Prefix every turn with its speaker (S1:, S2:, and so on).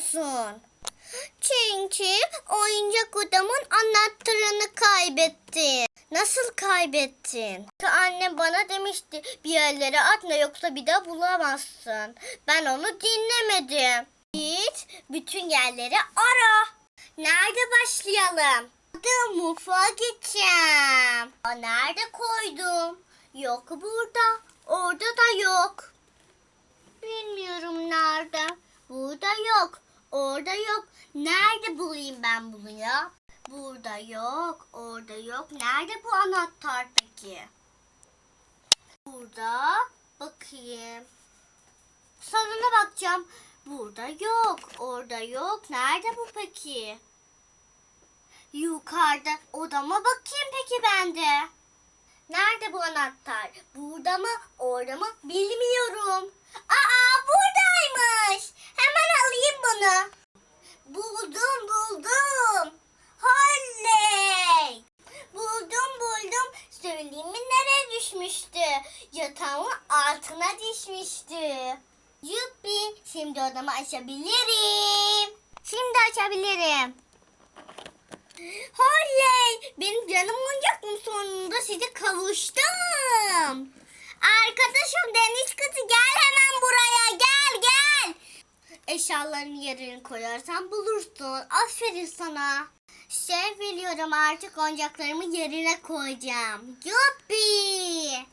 S1: bulamıyorsun? Çünkü oyuncak odamın anahtarını kaybettin. Nasıl kaybettin? Annem bana demişti bir yerlere atma yoksa bir daha bulamazsın. Ben onu dinlemedim. Git bütün yerleri ara. Nerede başlayalım? Hadi mutfağa gideceğim. Aa, nerede koydum? Yok burada. Orada da yok. Bilmiyorum nerede. Burada yok. Orada yok. Nerede bulayım ben bunu ya? Burada yok. Orada yok. Nerede bu anahtar peki? Burada. Bakayım. Salona bakacağım. Burada yok. Orada yok. Nerede bu peki? Yukarıda. Odama bakayım peki ben de. Nerede bu anahtar? Burada mı? Orada mı? Bilmiyorum. Aa düşmüştü? Yatağımın altına düşmüştü. Yuppi. Şimdi odamı açabilirim. Şimdi açabilirim. Holley! Benim canım oyuncaklım sonunda size kavuştum. Arkadaşım deniz kızı gel hemen buraya gel gel. Eşyaların yerini koyarsan bulursun. Aferin sana. Şey biliyorum artık oyuncaklarımı yerine koyacağım. Yuppi!